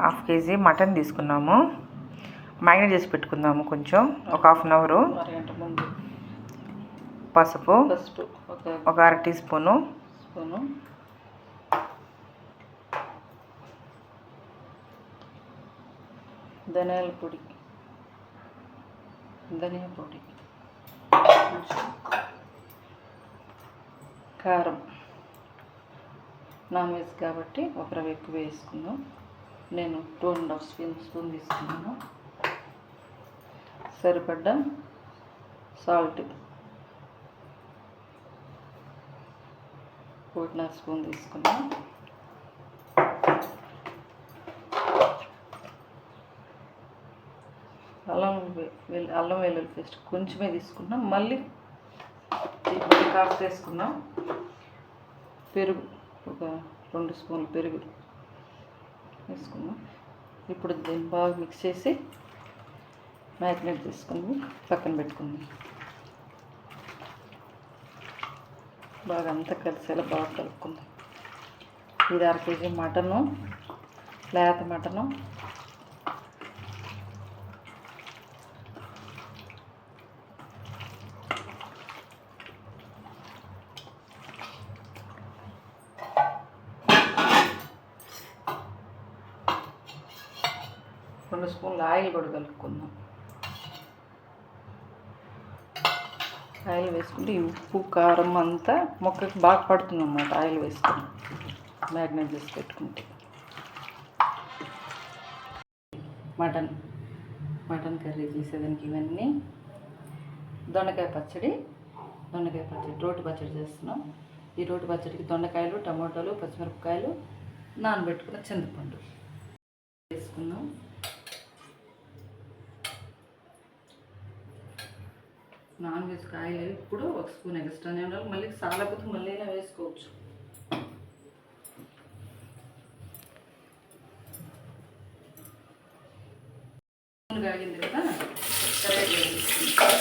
Half KG mutton తీసుకున్నాము. Marinate చేసి పెట్టుకుందాము కొంచెం. ఒక హాఫ్ అన్ అవరు. పసుపు. ఒక ఒక అర టీ స్పూను. స్పూను. ధనియాల పొడి. ధనియా పొడి. కారం. నాన్ వెజ్ కాబట్టి ఒక రవ్వ ఎక్కువ వేసుకుందాం. నేను two and half spoon spoon తీసుకున్నాను. సరిపడ్డ సాల్ట్. ఒకటిన్నర స్పూన్ తీసుకున్నాను అల్లం వెల్లు అల్లం వెల్లుల్లి పేస్ట్ కొంచెమే తీసుకున్నాం. మళ్ళీ మళ్ళీ కాస్త వేసుకున్నాం. పెరుగు ఒక రెండు స్పూన్లు పెరుగు. వేసుకున్నాం ఇప్పుడు దీన్ని బాగా మిక్స్ చేసి మ్యారినేట్ చేసుకుని పక్కన పెట్టుకుందాం. బాగా అంతా కలిసేలా బాగా కలుపుకుందాం. ఇది అర కేజీ మటను లేత మటను రెండు స్పూన్లు ఆయిల్ కూడా కలుపుకుందాం. ఆయిల్ వేసుకుంటే ఈ ఉప్పు కారం అంతా మొక్కకి బాగా పడుతుంది అన్నమాట ఆయిల్ వేసుకుని. మ్యాగ్నేట్ చేసి పెట్టుకుంటే. మటన్ మటన్ కర్రీ చేసేదానికి ఇవన్నీ. దొండకాయ పచ్చడి దొండకాయ పచ్చడి రోటి పచ్చడి చేస్తున్నాం. ఈ రోటి పచ్చడికి దొండకాయలు టమాటాలు పచ్చిమిరపకాయలు నానబెట్టుకున్న చింతపండు. వేసుకుందాం. నాన్ వెజ్ కాయలు ఇప్పుడు ఒక స్పూన్ ఎక్స్ట్రానే ఉండాలి. మళ్ళీ సాలకపోతే మళ్ళీ అయినా వేసుకోవచ్చు. కాగింది కదా కరేపాకు వేసుకుందాం.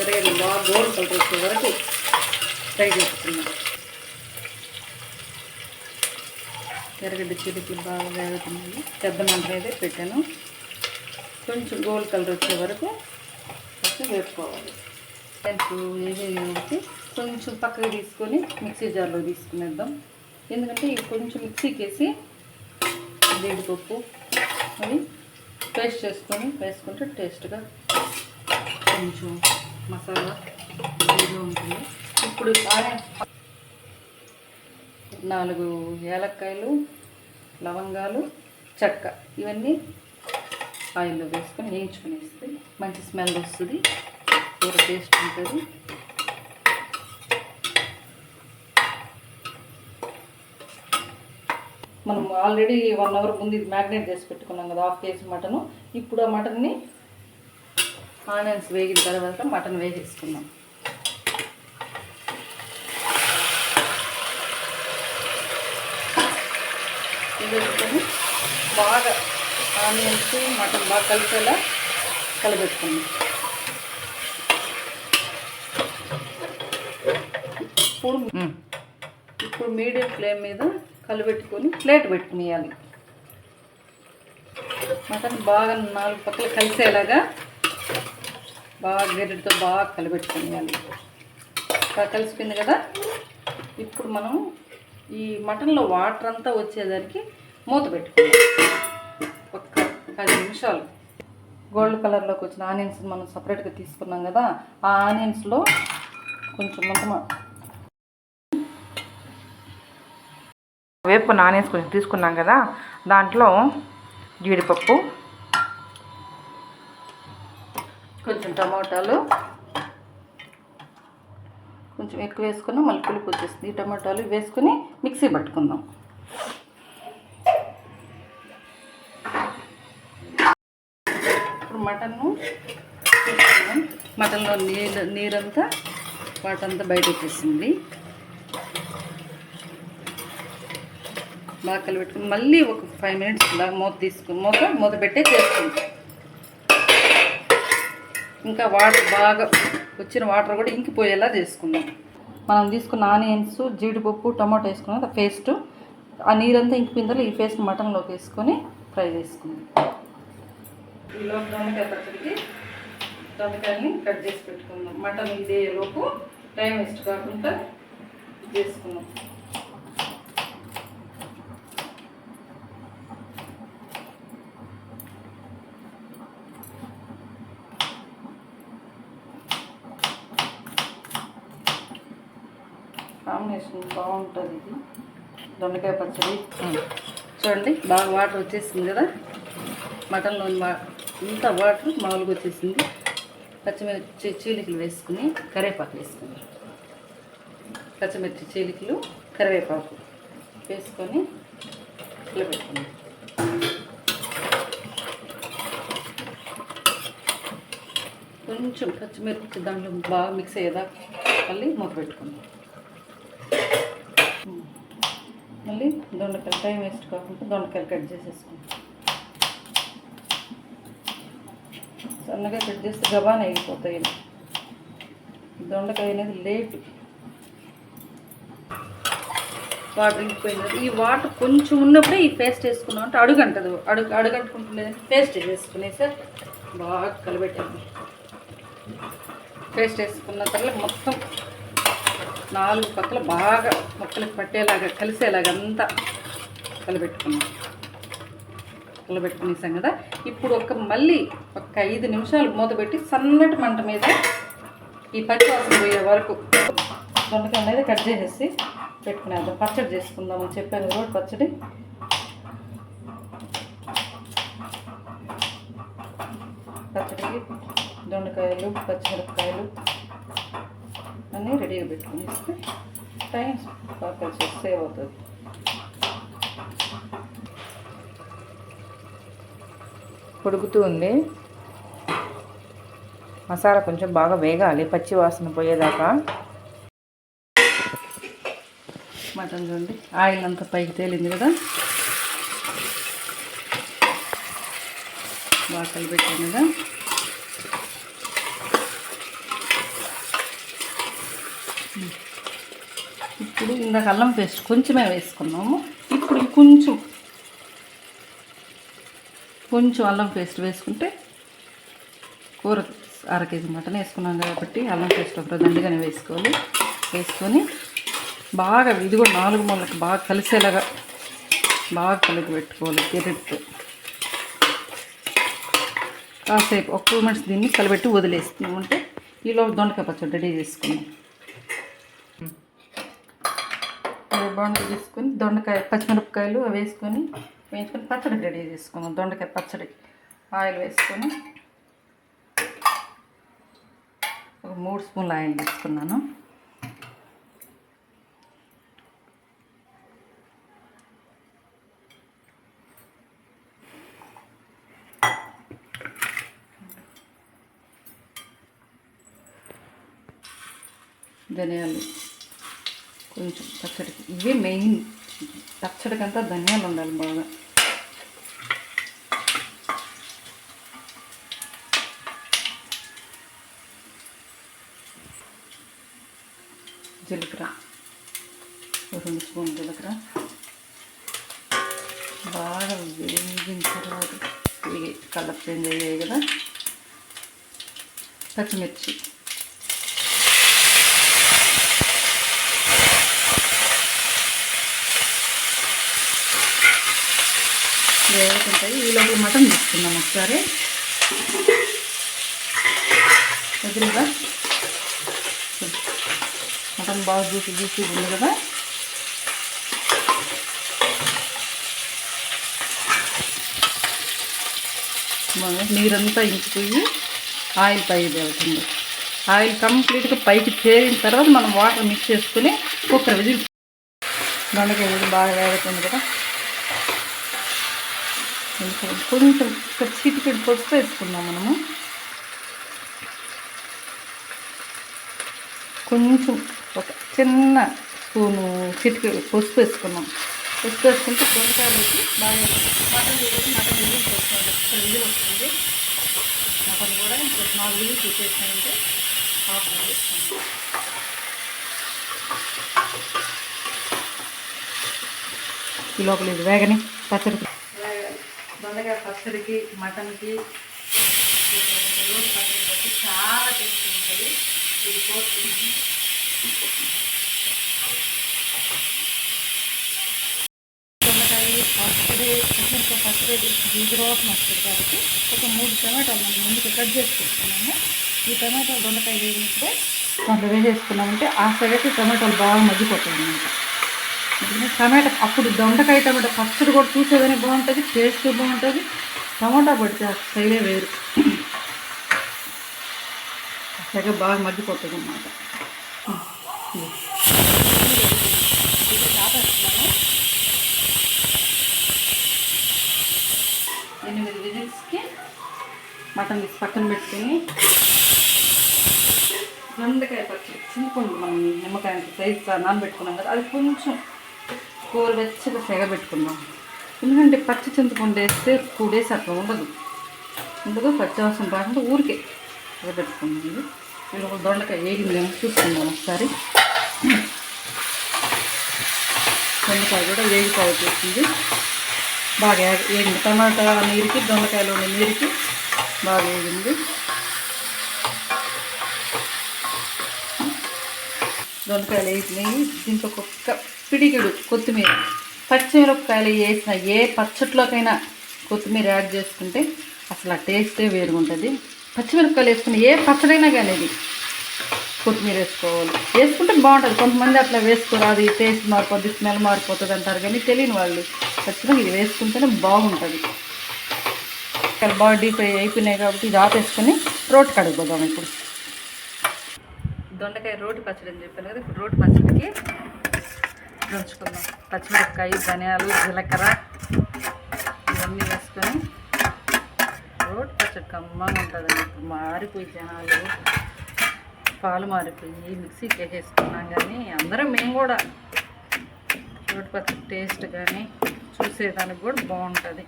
ఎరగది బాగా గోల్డ్ కలర్ వచ్చే వరకు ఫ్రై చేసుకున్నాం ఎరగడ్డ చిలికి బాగా వేగుతున్నాయి పెద్ద మంట అయితే పెట్టాను. కొంచెం గోల్డ్ కలర్ వచ్చే వరకు కొంచెం వేపుకోవాలి. దానికి ఏది కొంచెం పక్కకి తీసుకొని మిక్సీ జార్లో తీసుకునేద్దాం. ఎందుకంటే ఇవి కొంచెం మిక్సీకి వేసి జీడిపప్పు అది పేస్ట్ చేసుకొని వేసుకుంటే టేస్ట్గా కొంచెం మసాలా ఇదిగా ఉంటుంది. ఇప్పుడు నాలుగు ఏలక్కాయలు లవంగాలు చెక్క. ఇవన్నీ ఆయిల్లో వేసుకొని వేయించుకొని వేస్తే మంచి స్మెల్ వస్తుంది. కూర టేస్ట్ ఉంటుంది. మనం ఆల్రెడీ వన్ అవర్ ముందు ఇది మ్యాగ్నేట్ చేసి పెట్టుకున్నాం కదా హాఫ్ కేజీ మటను. ఇప్పుడు ఆ మటన్ని ఆనియన్స్ వేగిన తర్వాత మటన్ వేసేసుకున్నాం వేసుకొని బాగా ఆనియన్స్ మటన్ బాగా కలిసేలా కలబెట్టుకుందాం ఇప్పుడు ఇప్పుడు మీడియం ఫ్లేమ్ మీద కలబెట్టుకొని ప్లేట్ పెట్టుకునేయాలి. మటన్ బాగా నాలుగు పక్కల కలిసేలాగా బాగా గరిటతో బాగా కలిపెట్టుకునేయాలి బాగా కలిసిపోయింది కదా? ఇప్పుడు మనం ఈ మటన్లో వాటర్ అంతా వచ్చేదానికి మూత పెట్టుకోవాలి ఒక పది నిమిషాలు. గోల్డ్ కలర్లోకి వచ్చిన ఆనియన్స్ మనం సపరేట్గా తీసుకున్నాం కదా ఆ ఆనియన్స్లో కొంచెం మొత్తం వేపు నానేసి కొంచెం తీసుకున్నాం కదా దాంట్లో జీడిపప్పు కొంచెం టమాటాలు కొంచెం ఎక్కువ వేసుకుని మళ్ళీ పులుపు వచ్చేస్తుంది. ఈ టమాటాలు వేసుకుని మిక్సీ పట్టుకుందాం. ఇప్పుడు మటన్ను తీసుకున్నాం మటన్లో నీళ్ళు నీరంతా వాటంతా బయట వచ్చేసింది. బాగా కలిపెట్టుకుని మళ్ళీ ఒక ఫైవ్ మినిట్స్ ఇలా మూత తీసుకుని మూత మూత పెట్టే చేసుకుంటాం ఇంకా వాటర్ బాగా వచ్చిన వాటర్ కూడా ఇంకిపోయేలా చేసుకుందాం. మనం తీసుకున్న ఆనియన్స్ జీడిపప్పు టమాటో వేసుకున్నాం పేస్ట్. ఆ నీరంతా ఇంకిపోయిన తర్వాత ఈ పేస్ట్ మటన్లోకి వేసుకొని ఫ్రై చేసుకుందాం. ఈలో దొండకాయ పచ్చడికి దొండకాయని కట్ చేసి పెట్టుకుందాం. మటన్ ఇదే లోపు టైం వేస్ట్ కాకుండా చేసుకుందాం. కాంబినేషన్ బాగుంటుంది ఇది. దొండకాయ పచ్చడి. చూడండి బాగా వాటర్ వచ్చేసింది కదా? మటన్లో ఇంత వాటర్ మామూలుగా వచ్చేసింది. పచ్చిమిర్చి చీలికలు వేసుకుని కరివేపాకు వేసుకుని. పచ్చిమిర్చి చీలికలు కరివేపాకు వేసుకొని ఇలా పెట్టుకున్నాం కొంచెం పచ్చిమిర్చి దాంట్లో బాగా మిక్స్ అయ్యేదా మళ్ళీ మూత పెట్టుకుందాం. మళ్ళీ దొండకాయలు టైం వేస్ట్ కాకుండా దొండకాయలు కట్ చేసేసుకుంటాం. సన్నగా కట్ చేస్తే గబాన్ అయిపోతాయి. దొండకాయ అనేది లేట్ వాటర్ ఇంకిపోయింది ఈ వాటర్ కొంచెం ఉన్నప్పుడే ఈ పేస్ట్ వేసుకున్నాం అంటే అడుగంటది. అడుగు అడుగంటుకుంటుండే పేస్ట్ వేసుకునేసి బాగా కలబెట్టాము పేస్ట్ వేసుకున్న తర్వాత మొత్తం నాలుగు పక్కల బాగా మొక్కలకు పట్టేలాగా కలిసేలాగా అంతా కలబెట్టుకున్నాం. కలబెట్టుకునేసాం కదా? ఇప్పుడు ఒక మళ్ళీ ఒక ఐదు నిమిషాలు మూత పెట్టి సన్నటి మంట మీద ఈ పచ్చి వాసన పోయే వరకు దొండకాయ అనేది కట్ చేసేసి పెట్టుకునేద్దాం. పచ్చడి చేసుకుందామని చెప్పాను కూడా పచ్చడి. పచ్చడికి దొండకాయలు పచ్చిమిరపకాయలు అన్నీ రెడీగా పెట్టుకుని ఇస్తే టైం బాగా సేవ్ అవుతుంది. ఉడుకుతూ ఉంది. మసాలా కొంచెం బాగా వేగాలి పచ్చి వాసన పోయేదాకా. మటన్ చూడండి ఆయిల్ అంతా పైకి తేలింది కదా. బాగా కలిపెట్టాను కదా ఇప్పుడు ఇందాక అల్లం పేస్ట్ కొంచెమే వేసుకున్నాము. ఇప్పుడు కొంచెం కొంచెం అల్లం పేస్ట్ వేసుకుంటే కూర అర కేజీ మటన్ వేసుకున్నాం కాబట్టి అల్లం పేస్ట్ ఒక దండిగానే వేసుకోవాలి. వేసుకొని బాగా ఇది కూడా నాలుగు మూలకి బాగా కలిసేలాగా బాగా కలిపి పెట్టుకోవాలి గెరెట్తో కాసేపు ఒక టూ మినిట్స్ దీన్ని కలిపెట్టి వదిలేస్తున్నాం. అంటే ఈలో దొండకాయ పచ్చడి రెడీ చేసుకున్నాం. బాగుంది తీసుకొని దొండకాయ పచ్చిమిరపకాయలు అవి వేసుకొని వేయించుకొని పచ్చడి రెడీ చేసుకున్నాం దొండకాయ పచ్చడి. ఆయిల్ వేసుకొని ఒక మూడు స్పూన్ల ఆయిల్ తీసుకున్నాను. ధనియాలు కొంచెం పచ్చడికి ఇవే మెయిన్ పచ్చడికంతా ధనియాలు ఉండాలి బాగా. జీలకర్ర. ఒక రెండు స్పూన్ జీలకర్ర. బాగా వేగిన తర్వాత వేగి కలర్ చేంజ్ అయ్యాయి కదా. పచ్చిమిర్చి. వేగుతుంటాయి. ఈ లోపల మటన్ తీసుకుందాం ఒకసారి. వదిలిగా మటన్ బాగా జ్యూసి జ్యూసి ఉంది కదా. నీరంతా ఇంకిపోయి ఆయిల్ పైకి తేలుతుంది. ఆయిల్ కంప్లీట్గా పైకి చేరిన తర్వాత మనం వాటర్ మిక్స్ చేసుకుని కుక్కర్ విజిల్ దొండకాయ బాగా వేగుతుంది కదా. కొంచెం కొంచెం ఒక చిటికెడు పసుపు వేసుకుందాం మనము. కొంచెం ఒక చిన్న స్పూను చిటికెడు పసుపు వేసుకున్నాం పసుపు వేసుకుంటే దొండకాయలు బాగా మటన్ వేసి మటన్ విజిల్ వస్తుంది విజిల్ వస్తుంది. మటన్ కూడా ఇంకొక నాలుగు వేలు చూసేసానంటే ఆఫ్ చేస్తాను ఈ లోపల ఇది వేగని పచ్చడి దొండకాయ పచ్చడికి మటన్కి పచ్చడి చాలా టేస్ట్ ఉంటుంది. ఇది కోరుతుంది దొండకాయ పచ్చడి పచ్చడితో పచ్చడి జీగురోసం వస్తుంది కాబట్టి ఒక మూడు టమాటాలు మనం ముందుకు కట్ చేసుకుంటున్నాము. ఈ టమాటాలు దొండకాయ వేసినప్పుడే దాంట్లో వేసేసుకున్నామంటే ఆ సగటి టమాటాలు బాగా మగ్గిపోతుంది అనమాట టమాటా అప్పుడు దొండకాయ టమాటా పచ్చడి కూడా చూసేదానికి బాగుంటుంది టేస్ట్ బాగుంటుంది. టమాటా పడితే ఆ స్టైలే వేరు. చక్కగా బాగా మగ్గిపోతుంది అన్నమాట. ఎనిమిది విజిల్స్కి మటన్ తీసి పక్కన పెట్టుకొని దొండకాయ పచ్చడి చింతపండు మనం నిమ్మకాయ సైజ్ నానబెట్టుకున్నాం కదా అది కొంచెం కూర వెచ్చగా సెగ ఎందుకంటే పచ్చి చింతపండు వేస్తే టూ డేస్ అట్లా ఉండదు. ముందుగా పచ్చి అవసరం రాకుండా ఊరికే సెగ ఇది. ఒక దొండకాయ వేగిందేమో చూసుకుందాం ఒకసారి. దొండకాయ కూడా వేగిపోతుంది బాగా వేగింది. టమాటా నీరుకి దొండకాయలో ఉన్న నీరుకి బాగా వేగింది. దొండకాయలు వేసినాయి దీంట్లో ఒక్క పిడిగుడు కొత్తిమీర. పచ్చిమిరపకాయలు వేసిన ఏ పచ్చట్లోకైనా కొత్తిమీర యాడ్ చేసుకుంటే అసలు ఆ టేస్టే వేరుగా ఉంటుంది పచ్చిమిరపకాయలు వేసుకుని ఏ పచ్చడైనా కానీ ఇది కొత్తిమీర వేసుకోవాలి. వేసుకుంటే బాగుంటుంది. కొంతమంది అట్లా వేసుకోరాదు. ఈ టేస్ట్ మారిపోద్ది స్మెల్ మారిపోతుంది అంటారు కానీ తెలియని వాళ్ళు ఖచ్చితంగా ఇది వేసుకుంటేనే బాగుంటుంది. బాగా డీప్ అయిపోయినాయి కాబట్టి ఇది ఆపేసుకొని రోటి కడిగిపోదాం ఇప్పుడు. దొండకాయ రోటి పచ్చడి అని చెప్పాను కదా ఇప్పుడు రోటి పచ్చడికి దంచుకుందాం. పచ్చిమిరపకాయ ధనియాలు జీలకర్ర ఇవన్నీ వేసుకొని రోడ్ పచ్చడి కమ్మగా ఉంటుందండి. ఇప్పుడు మారిపోయి జనాలు పాలు మారిపోయి మిక్సీకి వేసేసుకున్నాం కానీ అందరం మేము కూడా రోడ్ పచ్చడి టేస్ట్ కానీ చూసేదానికి కూడా బాగుంటుంది.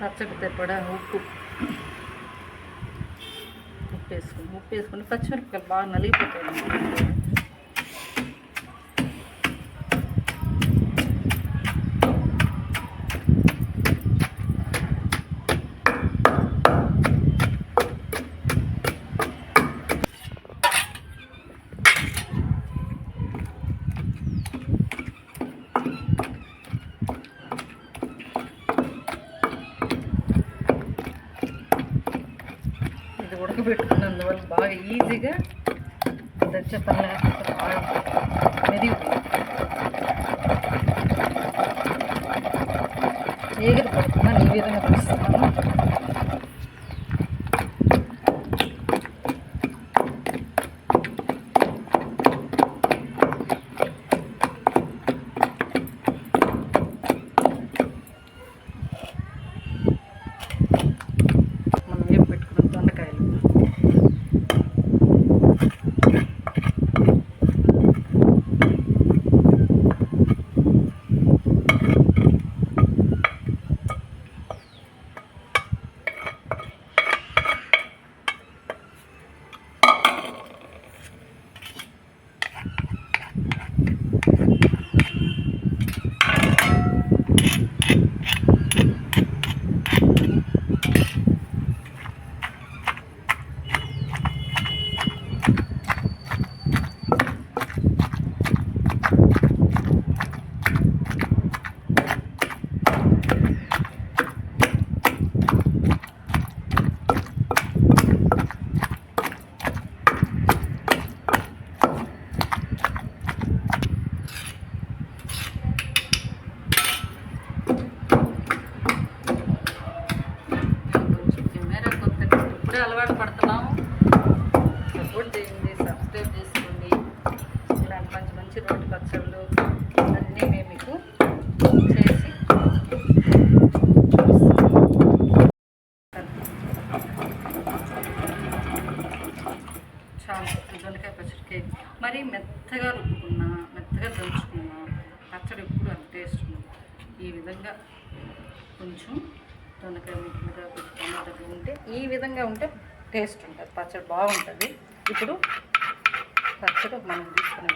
పచ్చడి తెప్పడ ఉప్పు. ఉప్పు వేసుకుని ఉప్పు వేసుకుని పచ్చిమిరపకాయలు బాగా నలిగిపోతాయి. కూడా అలవాటు పడుతున్నాము సపోర్ట్ చేయండి సబ్స్క్రైబ్ చేసుకోండి. ఇలాంటి మంచి మంచి రోడ్డు పచ్చళ్ళు అన్నీ మేము మీకు చేసి చాలా దొండకాయ పచ్చడికి మరి మెత్తగా రుబ్బుకున్నా మెత్తగా దంచుకున్నా పచ్చడి ఎప్పుడు అంత టేస్ట్ ఉండదు ఈ విధంగా కొంచెం దొండకాయ ముక్కలుగా టమాటా ఉంటే ఈ విధంగా ఉంటే టేస్ట్ ఉంటుంది పచ్చడి బాగుంటుంది. ఇప్పుడు పచ్చడి మనం తీసుకునే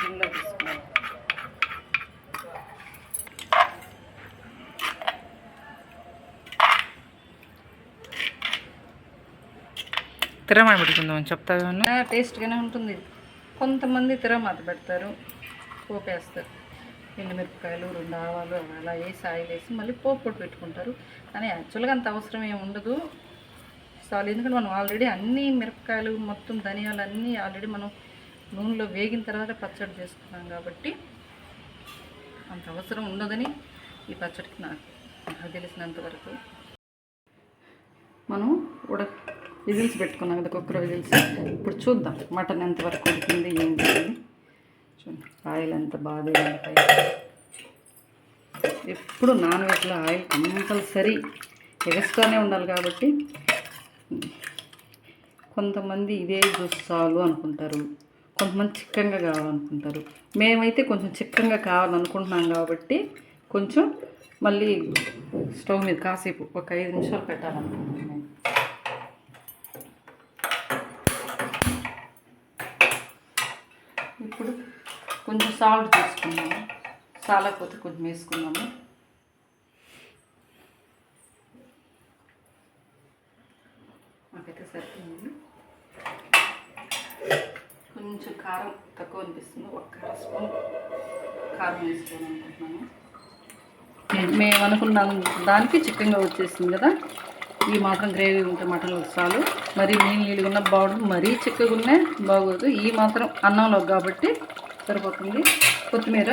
గిన్నెలో తీసుకున్నాం. తిరమాయ పెట్టుకుందామని ఏమన్నా టేస్ట్గానే ఉంటుంది. కొంతమంది తిరమాత పెడతారు పోపేస్తారు ఎండుమిరపకాయలు రెండు ఆవాలు అలా వేసి ఆయిల్ వేసి మళ్ళీ పోపు పొడి పెట్టుకుంటారు. కానీ యాక్చువల్గా అంత అవసరం ఏమి ఉండదు. చాలు ఎందుకంటే మనం ఆల్రెడీ అన్ని మిరపకాయలు మొత్తం ధనియాలు అన్నీ ఆల్రెడీ మనం నూనెలో వేగిన తర్వాత పచ్చడి చేసుకున్నాం కాబట్టి అంత అవసరం ఉండదని ఈ పచ్చడికి నాకు నాకు తెలిసినంత వరకు. మనం ఉడ విజిల్స్ పెట్టుకున్నాం కదా కుక్కర్ విజిల్స్ ఇప్పుడు చూద్దాం మటన్ ఎంతవరకు ఉడికింది ఏంటి అని. ఆయిల్ ఎంత బాగా ఉంటాయి ఎప్పుడు నాన్ వెజ్లో ఆయిల్ కంపల్సరీ ఎగస్ట్రానే ఉండాలి కాబట్టి కొంతమంది ఇదే జ్యూస్ చాలు అనుకుంటారు. కొంతమంది చిక్కగా కావాలనుకుంటారు. మేమైతే కొంచెం చిక్కగా కావాలనుకుంటున్నాం కాబట్టి కొంచెం మళ్ళీ స్టవ్ మీద కాసేపు ఒక ఐదు నిమిషాలు పెట్టాలనుకుంటున్నాను నేను. ఇప్పుడు కొంచెం సాల్ట్ తీసుకున్నాము సాలకపోతే కొంచెం వేసుకున్నాము నాకైతే సరిపోయింది. కొంచెం కారం తక్కువ అనిపిస్తుంది. ఒక్క స్పూన్ కారం వేసుకోవాలి అనుకుంటున్నాను మేము అనుకున్న దానికి చికెన్గా వచ్చేసింది కదా. ఈ మాత్రం గ్రేవీ ఉంటే మటన్ చాలు. మరీ నీళ్ళు నీళ్ళు ఉన్న బాగుంటుంది. మరీ చిక్కగా ఉన్నాయి బాగోదు. ఈ మాత్రం అన్నంలో కాబట్టి సరిపోతుంది కొత్తిమీర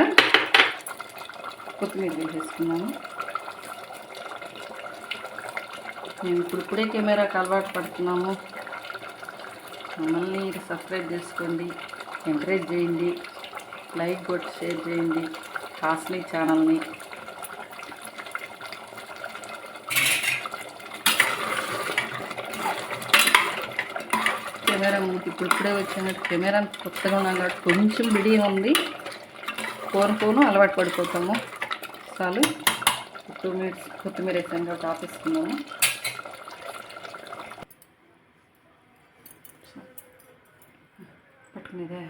కొత్తిమీర వేసేసుకున్నాను. మేము ఇప్పుడు ఇప్పుడే కెమెరాకి అలవాటు పడుతున్నాము. మమ్మల్ని సబ్స్క్రైబ్ చేసుకోండి ఎంకరేజ్ చేయండి లైక్ కొట్టి షేర్ చేయండి. కాస్ట్లీ ఛానల్ని కెమెరా ఇప్పుడు ఇప్పుడే వచ్చినట్టు కెమెరా కొత్తగా ఉన్నాం కాబట్టి కొంచెం బిడిగా ఉంది. ఫోన్ ఫోను అలవాటు పడిపోతాము. చాలు. టూ మినిట్స్ కొత్తిమీర వేసాను కాబట్టి ఆపేసుకున్నాము పట్టుకునేదే